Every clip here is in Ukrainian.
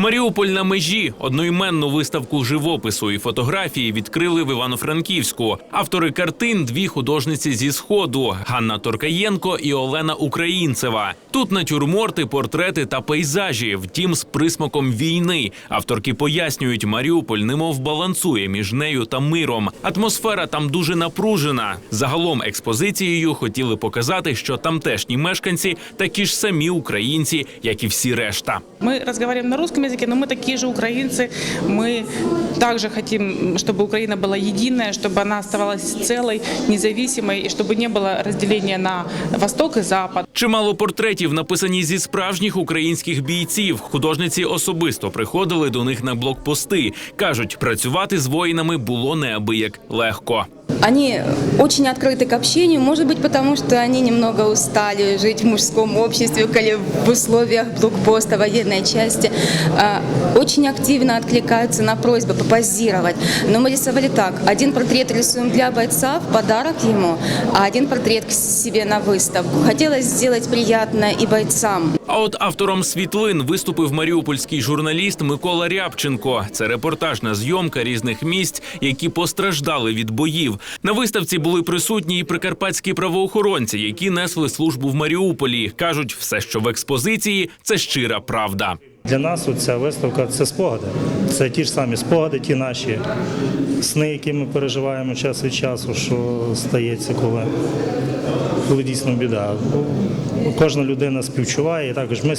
Маріуполь на межі одноіменну виставку живопису і фотографії відкрили в Івано-Франківську. Автори картин дві художниці зі сходу Ганна Торкаєнко і Олена Українцева. Тут натюрморти, портрети та пейзажі, втім, з присмаком війни. Авторки пояснюють, Маріуполь немов балансує між нею та миром. Атмосфера там дуже напружена. Загалом експозицією хотіли показати, що тамтешні мешканці такі ж самі українці, як і всі решта. Мы разговариваем на русском языке, но мы такие же украинцы. Мы также хотим, чтобы Украина была единая, чтобы она оставалась целой, независимой, и чтобы не было разделения на Восток и Запад. Чимало портретів написані зі справжніх українських бійців. Художниці особисто приходили до них на блокпости. кажуть, працювати з воїнами було неабияк легко. Они очень открыты к общению, может быть, потому что они немного устали жить в мужском обществе, коли в условиях блокпоста военной части. А, Очень активно откликаются на просьбы попозировать. Но мы рисовали так. Один портрет рисуем для бойца в подарок ему, а один портрет к себе на выставку. Хотелось сделать приятно и бойцам. А от автором світлин виступив маріупольський журналіст Микола Рябченко. Це репортажна зйомка різних місць, які постраждали від боїв. На виставці були присутні і прикарпатські правоохоронці, які несли службу в Маріуполі. кажуть, все, що в експозиції, це щира правда. Для нас ця виставка це спогади. Це ті ж самі спогади, ті наші сни, які ми переживаємо час від часу, що стається, коли, коли дійсно біда. Кожна людина співчуває, і також ми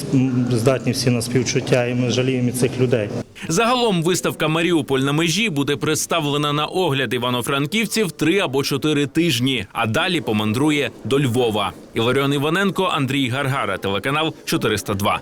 здатні всі на співчуття, і ми жаліємо цих людей. Загалом виставка Маріуполь на межі буде представлена на огляд івано-франківців три або чотири тижні, а далі помандрує до Львова. Іларіон Іваненко, Андрій Гаргара, телеканал 402.